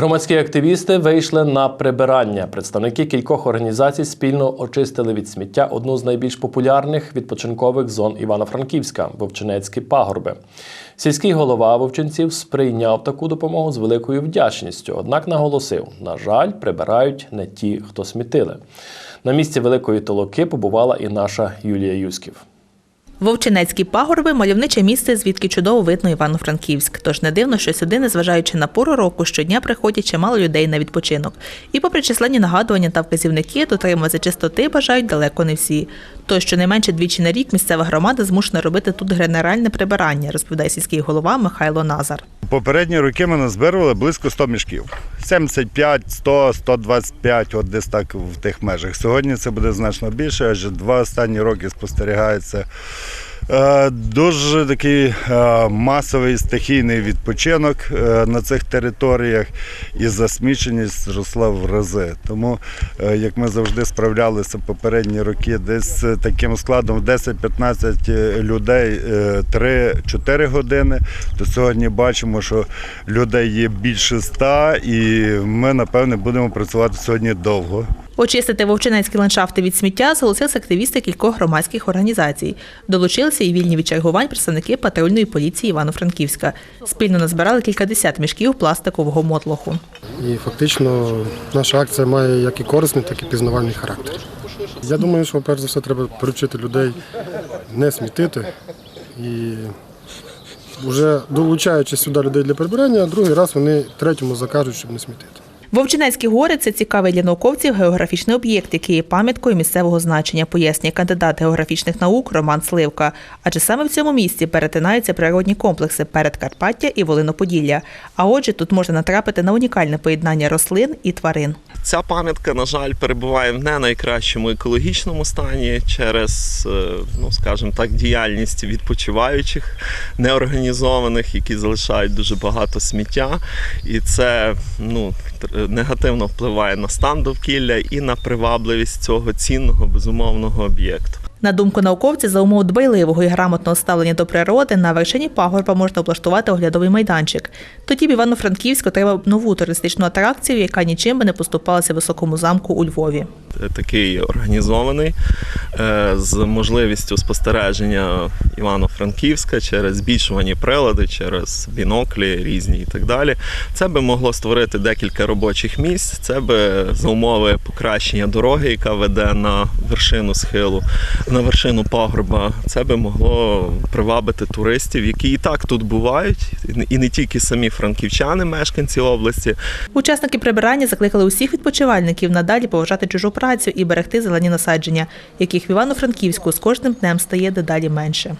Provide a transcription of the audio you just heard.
Громадські активісти вийшли на прибирання. Представники кількох організацій спільно очистили від сміття одну з найбільш популярних відпочинкових зон Івано-Франківська Вовчинецькі пагорби. Сільський голова Вовчинців сприйняв таку допомогу з великою вдячністю, однак наголосив: на жаль, прибирають не ті, хто смітили. На місці великої толоки побувала і наша Юлія Юськів. Вовчинецькі пагорби мальовниче місце, звідки чудово видно Івано-Франківськ. Тож не дивно, що сюди, незважаючи на пору року, щодня приходять чимало людей на відпочинок. І попри численні нагадування та вказівники, дотримуватися чистоти бажають далеко не всі. Тож щонайменше двічі на рік місцева громада змушена робити тут генеральне прибирання, розповідає сільський голова Михайло Назар. Попередні роки ми назбирали близько 100 мішків. 75, 100, 125, от десь так в тих межах. Сьогодні це буде значно більше, адже два останні роки спостерігається дуже такий е, масовий стихійний відпочинок е, на цих територіях і засміченість зросла в рази. Тому, е, як ми завжди справлялися попередні роки, десь е, таким складом 10-15 людей е, 3-4 години, то сьогодні бачимо, що людей є більше ста, і ми, напевне, будемо працювати сьогодні довго. Очистити вовчинецькі ландшафти від сміття зголосилися активісти кількох громадських організацій. Долучилися і вільні від чергувань представники патрульної поліції Івано-Франківська. Спільно назбирали кількадесят мішків пластикового мотлоху. І фактично наша акція має як і корисний, так і пізнавальний характер. Я думаю, що перш за все треба привчити людей не смітити і вже долучаючи сюди людей для прибирання, другий раз вони третьому закажуть, щоб не смітити. Вовчинецькі гори це цікавий для науковців географічний об'єкт, який є пам'яткою місцевого значення, пояснює кандидат географічних наук Роман Сливка. Адже саме в цьому місці перетинаються природні комплекси Передкарпаття і Волиноподілля. А отже, тут можна натрапити на унікальне поєднання рослин і тварин. Ця пам'ятка, на жаль, перебуває в не найкращому екологічному стані через, е, ну скажімо так, діяльність відпочиваючих неорганізованих, які залишають дуже багато сміття, і це ну негативно впливає на стан довкілля і на привабливість цього цінного безумовного об'єкту. На думку науковців, за умов дбайливого і грамотного ставлення до природи на вершині пагорба можна облаштувати оглядовий майданчик. Тоді б Івано-Франківськ отримав нову туристичну атракцію, яка нічим би не поступалася високому замку у Львові. Е, такий організований е, з можливістю спостереження Івано-Франківська через збільшувані прилади, через біноклі різні і так далі. Це би могло створити декілька робочих місць. Це би за умови покращення дороги, яка веде на вершину схилу, на вершину пагорба. Це би могло привабити туристів, які і так тут бувають, і не тільки самі франківчани, мешканці області, Учасники прибирання закликали усіх відпочивальників надалі поважати чужу працю і берегти зелені насадження, яких в Івано-Франківську з кожним днем стає дедалі менше.